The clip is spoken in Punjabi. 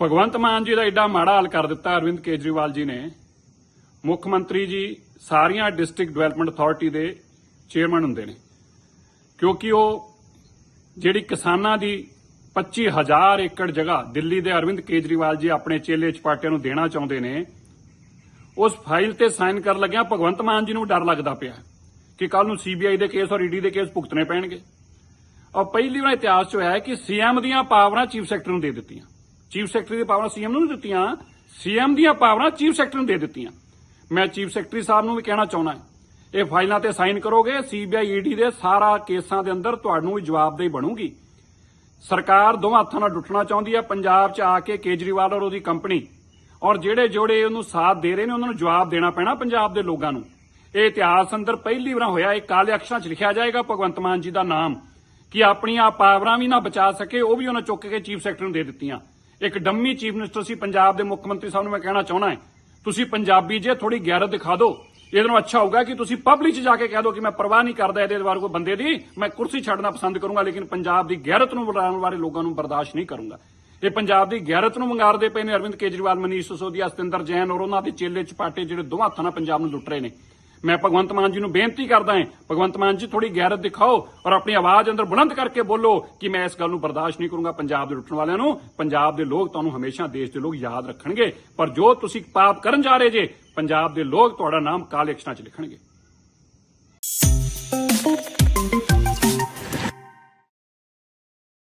ਭਗਵੰਤ ਮਾਨ ਜੀ ਦਾ ਐਡਾ ਮਾੜਾ ਹਾਲ ਕਰ ਦਿੱਤਾ, ਅਰਵਿੰਦ ਕੇਜਰੀਵਾਲ ਜੀ ਨੇ। ਮੁੱਖ ਮੰਤਰੀ ਜੀ ਸਾਰੀਆਂ ਡਿਸਟ੍ਰਿਕਟ ਡਿਵੈਲਪਮੈਂਟ ਅਥਾਰਟੀ ਦੇ ਚੇਅਰਮੈਨ ਹੁੰਦੇ ਨੇ। ਕਿਉਂਕਿ ਉਹ ਜਿਹੜੀ ਕਿਸਾਨਾਂ ਦੀ 25000 ਏਕੜ ਜਗ੍ਹਾ ਦਿੱਲੀ ਦੇ ਅਰਵਿੰਦ ਕੇਜਰੀਵਾਲ ਜੀ ਆਪਣੇ ਚੇਲੇ ਚਪਾਟਿਆਂ ਨੂੰ ਦੇਣਾ ਚਾਹੁੰਦੇ ਨੇ, ਉਸ ਫਾਈਲ ਤੇ ਸਾਈਨ ਕਰਨ ਲੱਗਿਆ ਭਗਵੰਤ ਮਾਨ ਜੀ ਨੂੰ ਡਰ ਲੱਗਦਾ ਪਿਆ ਕਿ ਕੱਲ ਨੂੰ ਸੀਬੀਆਈ ਦੇ ਕੇਸ ਔਰ ਈਡੀ ਦੇ ਕੇਸ ਭੁਗਤਣੇ ਪੈਣਗੇ। ਔਰ ਪਹਿਲੀ ਵਾਰ ਇਤਿਹਾਸ 'ਚ ਹੋਇਆ ਹੈ ਕਿ ਸੀਐਮ ਦੀਆਂ ਪਾਵਰਾਂ ਚੀਫ ਸੈਕਟਰੀ ਨੂੰ ਦੇ ਦਿੱਤੀਆਂ। ਚੀਫ ਸੈਕਟਰੀ ਦੀਆਂ ਪਾਵਰਾਂ ਸੀਐਮ ਨੂੰ ਨਹੀਂ ਦਿੱਤੀਆਂ। ਸੀਐਮ ਦੀਆਂ ਪਾਵਰਾਂ ਚੀਫ ਸੈਕਟਰੀ ਨੂੰ ਦੇ ਦਿੱਤੀਆਂ। ਮੈਂ ਚੀਫ ਸੈਕਟਰੀ ਸਾਹਿਬ ਨੂੰ ਵੀ ਕਹਿਣਾ ਚਾਹੁੰਦਾ ਇਹ ਫਾਈਲਾਂ ਤੇ ਸਾਈਨ ਕਰੋਗੇ, ਸੀਬੀਆਈ, ਈਡੀ ਦੇ ਸਾਰਾ ਕੇਸਾਂ ਦੇ ਅੰਦਰ ਤੁਹਾਨੂੰ ਵੀ ਜਵਾਬਦੇਹੀ ਬਣੂਗੀ। ਸਰਕਾਰ ਦੋਵਾਂ ਹੱਥਾਂ ਨਾਲ ਡੁੱਟਣਾ ਚਾਹੁੰਦੀ ਹੈ, ਪੰਜਾਬ 'ਚ ਆ ਕੇ ਕੇਜਰੀਵਾਲ ਔਰ ਉਹਦੀ ਕੰਪਨੀ। ਔਰ ਜਿਹੜੇ ਜੋੜੇ ਉਹਨੂੰ ਸਾਥ ਦੇ ਰਹੇ ਨੇ, ਉਹਨਾਂ ਨੂੰ ਜਵਾਬ ਦੇਣਾ ਪੈਣਾ ਪੰਜਾਬ ਦੇ ਲੋਕਾਂ ਨੂੰ। ਇਹ ਇਤਿਹਾਸ ਅੰਦਰ ਪਹਿਲੀ ਵਾਰ ਹੋਇਆ, ਇਹ ਕਾਲੇ ਅਕਸ਼ਰਾਂ 'ਚ ਲਿਖਿਆ ਜਾਏਗਾ, ਭਗਵੰਤ ਮਾਨ ਜੀ ਦਾ ਨਾਮ। ਕਿ ਆਪਣੀਆਂ ਪਾਵਰਾਂ ਵੀ ਨਾ ਬਚਾ ਸਕੇ, ਉਹ ਵੀ ਉਹਨਾਂ ਚੁੱਕ ਕੇ ਚੀਫ ਸੈਕਟਰੀ ਨੂੰ ਦੇ ਦਿੱਤੀਆਂ। ਇੱਕ ਡੰਮੀ ਚੀਫ ਮਿਨਿਸਟਰ ਸੀ, ਪੰਜਾਬ ਦੇ ਮੁੱਖ ਮੰਤਰੀ ਸਾਹਿਬ ਨੂੰ ਮੈਂ ਕਹਿਣਾ ਚਾਹੁੰਦਾ ਹੈ। ਤੁਸੀਂ ਪੰਜਾਬੀ ਜੇ ਥੋੜੀ ਗੈਰਤ ਦਿਖਾ ਦਿਓ। ਇਹਦੇ ਨਾਲੋਂ ਅੱਛਾ ਹੋਊਗਾ ਕਿ ਤੁਸੀਂ ਪਬਲਿਕ 'ਚ ਜਾ ਕੇ ਕਹਿ ਦਿਓ ਕਿ ਮੈਂ ਪਰਵਾਹ ਨਹੀਂ ਕਰਦਾ ਇਹਦੇ ਬਾਰੇ ਕੋਈ ਬੰਦੇ ਦੀ। ਮੈਂ ਕੁਰਸੀ ਛੱਡਣਾ ਪਸੰਦ ਕਰੂੰਗਾ, ਲੇਕਿਨ ਪੰਜਾਬ ਦੀ ਗੈਰਤ ਨੂੰ ਵਧਾਉਣ ਵਾਲੇ ਲੋਕਾਂ ਨੂੰ ਬਰਦਾਸ਼ਤ ਨਹੀਂ ਕਰੂੰਗਾ। ਇਹ ਪੰਜਾਬ ਦੀ ਗੈਰਤ ਨੂੰ ਮੰਗਾਰਦੇ ਪਏ ਨੇ ਅਰਵਿੰਦ ਕੇਜਰੀਵਾਲ, ਮਨੀਸ਼ ਸਿਸੋਦੀਆ, ਸਤਿੰਦਰ ਜੈਨ ਔਰ ਉਹਨਾਂ ਦੇ ਚੇਲੇ ਚਪਾਟੇ ਜਿਹੜੇ ਦੋਵਾਂ ਹੱਥਾਂ ਨਾਲ ਪੰਜਾਬ ਨੂੰ ਲੁੱਟ ਰਹੇ ਨੇ। ਮੈਂ ਭਗਵੰਤ ਮਾਨ ਜੀ ਨੂੰ ਬੇਨਤੀ ਕਰਦਾ ਹਾਂ, ਭਗਵੰਤ ਮਾਨ ਜੀ ਥੋੜੀ ਗੈਰਤ ਦਿਖਾਓ ਔਰ ਆਪਣੀ ਆਵਾਜ਼ ਅੰਦਰ ਬੁਲੰਦ ਕਰਕੇ ਬੋਲੋ ਕਿ ਮੈਂ ਇਸ ਗੱਲ ਨੂੰ ਬਰਦਾਸ਼ਤ ਨਹੀਂ ਕਰੂੰਗਾ ਪੰਜਾਬ ਦੇ ਲੁੱਟਣ ਵਾਲਿਆਂ ਨੂੰ, ਪੰਜਾਬ ਦੇ ਲੋਕ ਤੁਹਾਨੂੰ ਹਮੇਸ਼ਾ ਦੇਸ਼ ਦੇ ਲੋਕ ਯਾਦ ਰੱਖਣਗੇ, ਪਰ ਜੋ ਤੁਸੀਂ ਪਾਪ ਕਰਨ ਜਾ ਰਹੇ ਜੇ, ਪੰਜਾਬ ਦੇ ਲੋਕ ਤੁਹਾਡਾ ਨਾਮ ਕਾਲੇ ਅਕਸ਼ਰਾਂ 'ਚ ਲਿਖਣਗੇ।